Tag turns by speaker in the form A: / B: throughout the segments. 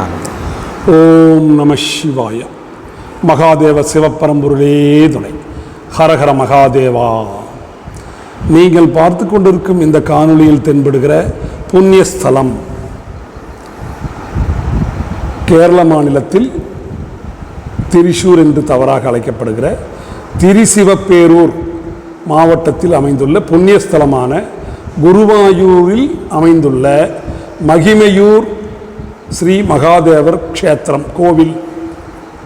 A: ஓம் நம சிவாய. மகாதேவ சிவப்பரம்பொருளே துணை. ஹரஹர மகாதேவா. நீங்கள் பார்த்து கொண்டிருக்கும் இந்த காணொளியில் தென்படுகிற புண்ணிய ஸ்தலம் கேரள மாநிலத்தில் திரிசூர் என்று தவறாக அழைக்கப்படுகிற திரிசிவப்பேரூர் மாவட்டத்தில் அமைந்துள்ள புண்ணியஸ்தலமான குருவாயூரில் அமைந்துள்ள மகிமையூர் ஸ்ரீ மகாதேவர் க்ஷேத்திரம் கோவில்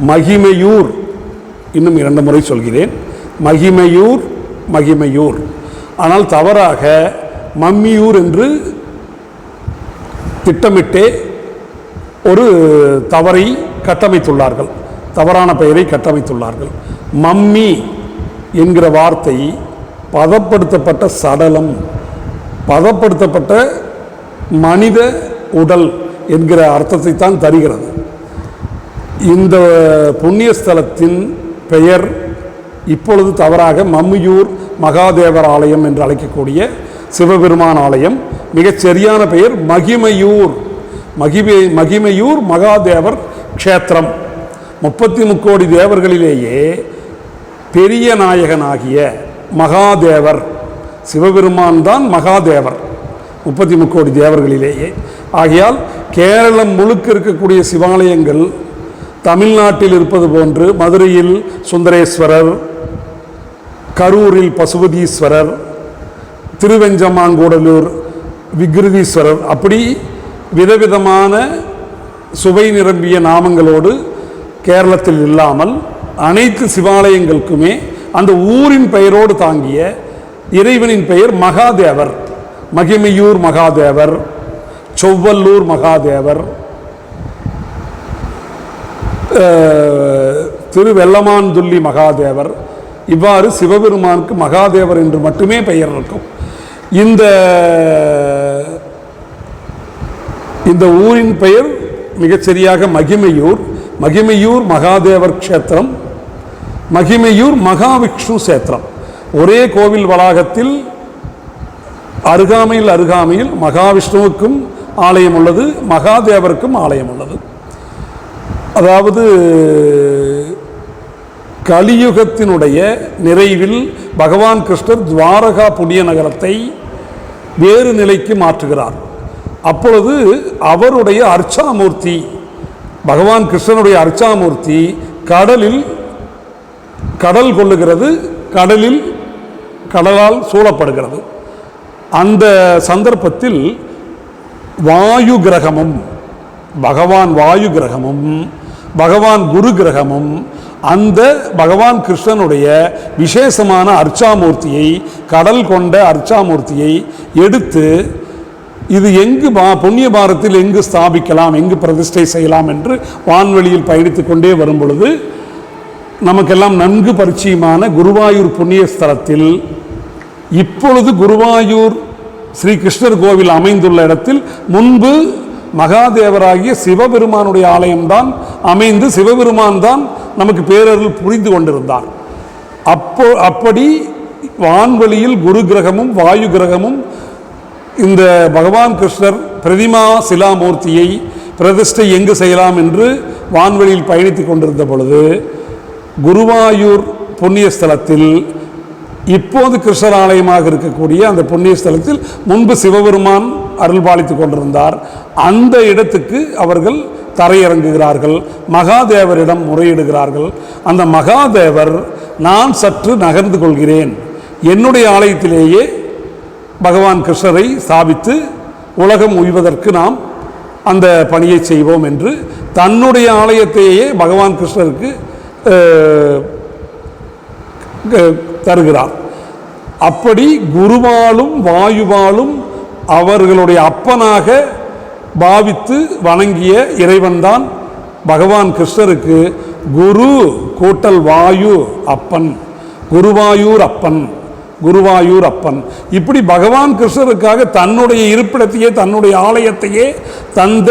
A: மகிமையூர். இன்னும் இரண்டு முறை சொல்கிறேன். மகிமையூர் மகிமையூர். ஆனால் தவறாக மம்மியூர் என்று திட்டமிட்டே ஒரு தவறை கட்டமைத்துள்ளார்கள். தவறான பெயரை கட்டமைத்துள்ளார்கள். மம்மி என்கிற வார்த்தை பதப்படுத்தப்பட்ட சடலம் பதப்படுத்தப்பட்ட மனித உடல் என்கிற அர்த்தத்தை தான் தருகிறது. இந்த புண்ணியஸ்தலத்தின் பெயர் இப்பொழுது தவறாக மம்மியூர் மகாதேவர் ஆலயம் என்று அழைக்கக்கூடிய சிவபெருமான் ஆலயம். மிகச் சரியான பெயர் மகிமையூர். மகிமை மகிமையூர் மகாதேவர் க்ஷேத்திரம். முப்பத்தி முக்கோடி தேவர்களிலேயே பெரிய நாயகனாகிய மகாதேவர் சிவபெருமான் தான் மகாதேவர். முப்பத்தி முக்கோடி தேவர்களிலேயே. ஆகையால் கேரளம் முழுக்க இருக்கக்கூடிய சிவாலயங்கள் தமிழ்நாட்டில் இருப்பது போன்று மதுரையில் சுந்தரேஸ்வரர் கரூரில் பசுபதீஸ்வரர் திருவெஞ்சமாங்கூடலூர் விக்ருதீஸ்வரர். அப்படி விதவிதமான சுவை நிரம்பிய நாமங்களோடு கேரளத்தில் இல்லாமல் அனைத்து சிவாலயங்களுக்குமே அந்த ஊரின் பெயரோடு தாங்கிய இறைவனின் பெயர் மகாதேவர் மகிமையூர் மகாதேவர். சொவ்வல்லூர் மகாதேவர் அஹ், திருவெல்லமான்துள்ளி மகாதேவர் இவ்வாறு சிவபெருமானுக்கு மகாதேவர் என்று மட்டுமே பெயர் இருக்கும். இந்த இந்த ஊரின் பெயர் மிகச்சரியாக மகிமையூர். மகிமையூர் மகாதேவர் க்ஷேத்திரம் மகிமையூர் மகாவிஷ்ணு சேத்திரம். ஒரே கோவில் வளாகத்தில் அருகாமையில் அருகாமையில் மகாவிஷ்ணுவுக்கும் ஆலயம் உள்ளது மகாதேவருக்கும் ஆலயம் உள்ளது. அதாவது கலியுகத்தினுடைய நிறைவில் பகவான் கிருஷ்ணர் துவாரகா புண்ணிய நகரத்தை வேறு நிலைக்கு மாற்றுகிறார். அப்பொழுது அவருடைய அர்ச்சாமூர்த்தி பகவான் கிருஷ்ணனுடைய அர்ச்சாமூர்த்தி கடலில் கடல் கொள்ளுகிறது கடலில் கடலால் சூழப்படுகிறது. அந்த சந்தர்ப்பத்தில் வாயு கிரகமும் பகவான் வாயு கிரகமும் பகவான் குரு கிரகமும் அந்த பகவான் கிருஷ்ணனுடைய விசேஷமான அர்ச்சாமூர்த்தியை கடல் கொண்ட அர்ச்சாமூர்த்தியை எடுத்து இது எங்கு பா புண்ணிய பாரத்தில் எங்கு ஸ்தாபிக்கலாம் எங்கு பிரதிஷ்டை செய்யலாம் என்று வான்வெளியில் பயணித்து கொண்டே வரும் பொழுது நமக்கெல்லாம் நன்கு பரிச்சயமான குருவாயூர் புண்ணிய ஸ்தலத்தில் இப்பொழுது குருவாயூர் ஸ்ரீ கிருஷ்ணர் கோவில் அமைந்துள்ள இடத்தில் முன்பு மகாதேவராகிய சிவபெருமானுடைய ஆலயம்தான் அமைந்து சிவபெருமான் தான் நமக்கு பேரருள் புரிந்து கொண்டிருந்தார். அப்போ அப்படி வான்வெளியில் குரு கிரகமும் வாயு கிரகமும் இந்த பகவான் கிருஷ்ணர் பிரதிமா சிலாமூர்த்தியை பிரதிஷ்டை எங்கு செய்யலாம் என்று வான்வெளியில் பயணித்துக் கொண்டிருந்த பொழுது குருவாயூர் புண்ணிய ஸ்தலத்தில் இப்போது கிருஷ்ணர் ஆலயமாக இருக்கக்கூடிய அந்த புண்ணிய ஸ்தலத்தில் முன்பு சிவபெருமான் அருள் பாலித்துக் கொண்டிருந்தார். அந்த இடத்துக்கு அவர்கள் தரையிறங்குகிறார்கள். மகாதேவரிடம் முறையிடுகிறார்கள். அந்த மகாதேவர் நான் சற்று நகர்ந்து கொள்கிறேன். என்னுடைய ஆலயத்திலேயே பகவான் கிருஷ்ணரை ஸ்தாபித்து உலகம் உய்வதற்கு நாம் அந்த பணியை செய்வோம் என்று தன்னுடைய ஆலயத்தையே பகவான் கிருஷ்ணருக்கு தருகிறார். அப்படி குருவாலும் வாயுவாலும் அவர்களுடைய அப்பனாக பாவித்து வணங்கிய இறைவன்தான் பகவான் கிருஷ்ணருக்கு குரு கூட்டல் வாயு அப்பன் குருவாயூர் அப்பன் குருவாயூர் அப்பன். இப்படி பகவான் கிருஷ்ணருக்காக தன்னுடைய இருப்பிடத்தையே தன்னுடைய ஆலயத்தையே தந்த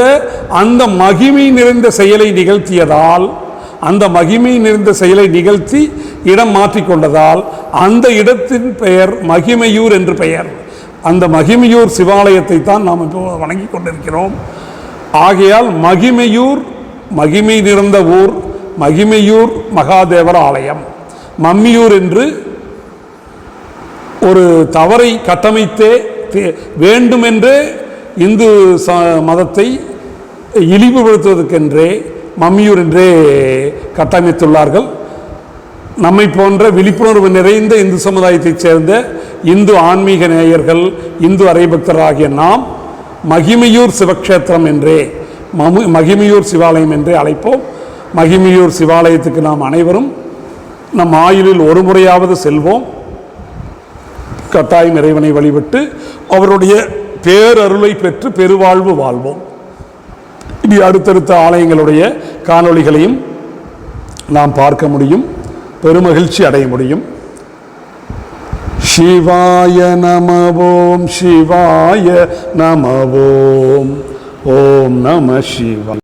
A: அந்த மகிமை நிறைந்த செயலை நிகழ்த்தியதால் அந்த மகிமை நிறைந்த செயலை நிகழ்த்தி இடம் மாற்றிக்கொண்டதால் அந்த இடத்தின் பெயர் மகிமையூர் என்று பெயர். அந்த மகிமையூர் சிவாலயத்தை தான் நாம் இப்போ வணங்கி கொண்டிருக்கிறோம். ஆகையால் மகிமையூர் மகிமை நிறைந்த ஊர் மகிமையூர் மகாதேவர் ஆலயம். மம்மியூர் என்று ஒரு தவறை கட்டமைத்தே தே- வேண்டுமென்றே இந்து ச மதத்தை இழிவுபடுத்துவதற்கென்றே மம்மியூர் என்றே கட்டமைத்துள்ளார்கள். நம்மை போன்ற விழிப்புணர்வு நிறைந்த இந்து சமுதாயத்தைச் சேர்ந்த இந்து ஆன்மீக நேயர்கள் இந்து அரைபக்தராகிய நாம் மகிமையூர் சிவக்ஷேத்திரம் என்றே மமு மகிமையூர் சிவாலயம் என்றே அழைப்போம். மகிமையூர் சிவாலயத்துக்கு நாம் அனைவரும் நம் ஆயுளில் ஒரு முறையாவது செல்வோம். கட்டாயம் இறைவனை வழிபட்டு அவருடைய பேரருளை பெற்று பெருவாழ்வு வாழ்வோம். இனி அடுத்தடுத்த ஆலயங்களுடைய காணொளிகளையும் நாம் பார்க்க முடியும். பெருமகிழ்ச்சி அடைய முடியும். சிவாய நமவோம் சிவாய நமவோம் ஓம் நம சிவாய.